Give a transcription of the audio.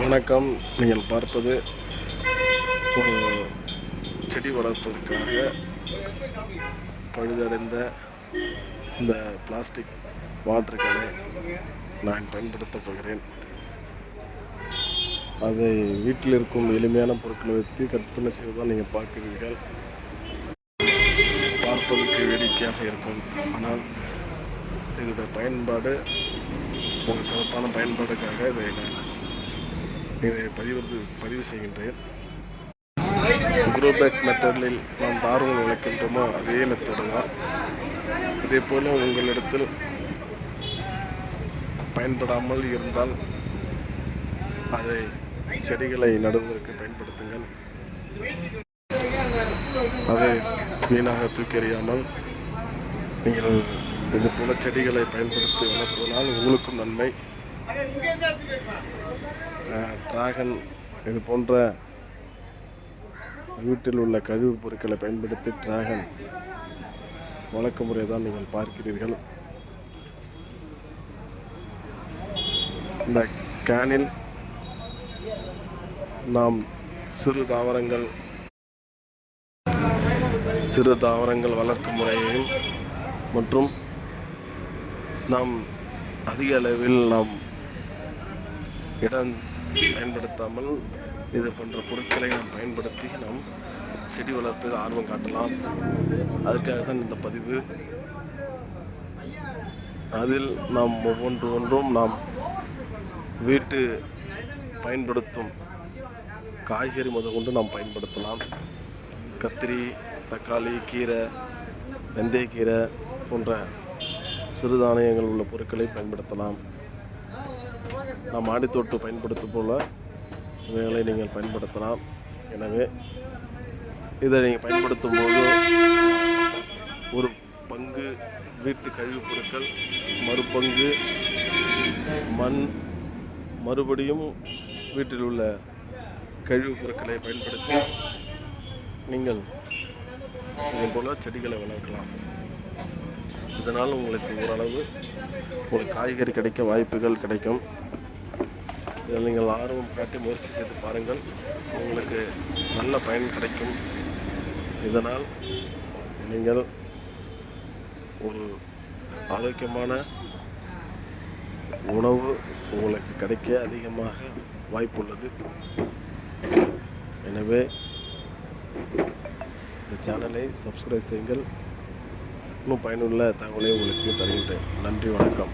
வணக்கம். நீங்கள் பார்ப்பது ஒரு செடி வளர்ப்பதற்காக பழுதடைந்த இந்த பிளாஸ்டிக் வாட்டர் கேனை நான் பயன்படுத்தப் போகிறேன். அதை வீட்டில் இருக்கும் எளிமையான பொருட்களை வைத்து கற்பனை செய்வதால் நீங்கள் பார்க்கிறீர்கள். பார்ப்பதற்கு வேடிக்கையாக இருக்கும். ஆனால் இதோட பயன்பாடு ஒரு சிறப்பான பயன்பாடுக்காக இதை நான் இதை பதிவு பதிவு செய்கின்றேன். குரூபேக் மெத்தடில் நாம் தாரங்கள் வளர்க்கின்றோமோ அதே மெத்தடு தான். இதே போல் உங்களிடத்தில் பயன்படாமல் இருந்தால் அதை செடிகளை நடுவதற்கு பயன்படுத்துங்கள். அதை வீணாக தூக்கி எறியாமல் நீங்கள் இது போல செடிகளை பயன்படுத்தி வளர்ப்பதனால் உங்களுக்கும் நன்மை. டிராகன் இது போன்ற வீட்டில் உள்ள கழிவுப் பொருட்களை பயன்படுத்தி டிராகன் வளர்க்கும் முறை தான் நீங்கள் பார்க்கிறீர்கள். இந்த கேனில் நாம் சிறு தாவரங்கள் சிறு தாவரங்கள் வளர்க்கும் முறையையும் மற்றும் நாம் அதிக அளவில் நாம் இடம் பயன்படுத்தாமல் இது போன்ற பொருட்களை நாம் பயன்படுத்தி நாம் செடி வளர்ப்பதில் ஆர்வம் காட்டலாம். அதற்காக தான் இந்த பதிவு. அதில் நாம் ஒவ்வொன்று ஒன்றும் நாம் வீட்டு பயன்படுத்தும் காய்கறி முத கொண்டு நாம் பயன்படுத்தலாம். கத்திரி தக்காளி கீரை வெந்தயக்கீரை போன்ற சிறுதானியங்கள் உள்ள பொருட்களை பயன்படுத்தலாம். நாம் மாடித்தோட்டு பயன்படுத்தும் போல இவைகளை நீங்கள் பயன்படுத்தலாம். எனவே இதை நீங்கள் பயன்படுத்தும் போது ஒரு பங்கு வீட்டு கழிவுப் பொருட்கள் மறுபங்கு மண் மறுபடியும் வீட்டில் உள்ள கழிவுப் பொருட்களை பயன்படுத்தி நீங்கள் இதே போல் செடிகளை வளர்க்கலாம். இதனால் உங்களுக்கு ஓரளவு உங்களுக்கு காய்கறி கிடைக்க வாய்ப்புகள் கிடைக்கும். இதில் நீங்கள் ஆர்வம் காட்டி முயற்சி செய்து பாருங்கள். உங்களுக்கு நல்ல பயன் கிடைக்கும். இதனால் நீங்கள் ஒரு ஆரோக்கியமான உணவு உங்களுக்கு கிடைக்க அதிகமாக வாய்ப்புள்ளது. எனவே இந்த சேனலை சப்ஸ்கிரைப் செய்யுங்கள். இன்னும் பயனுள்ள தகவலை உங்களுக்கு தருகின்றேன். நன்றி வணக்கம்.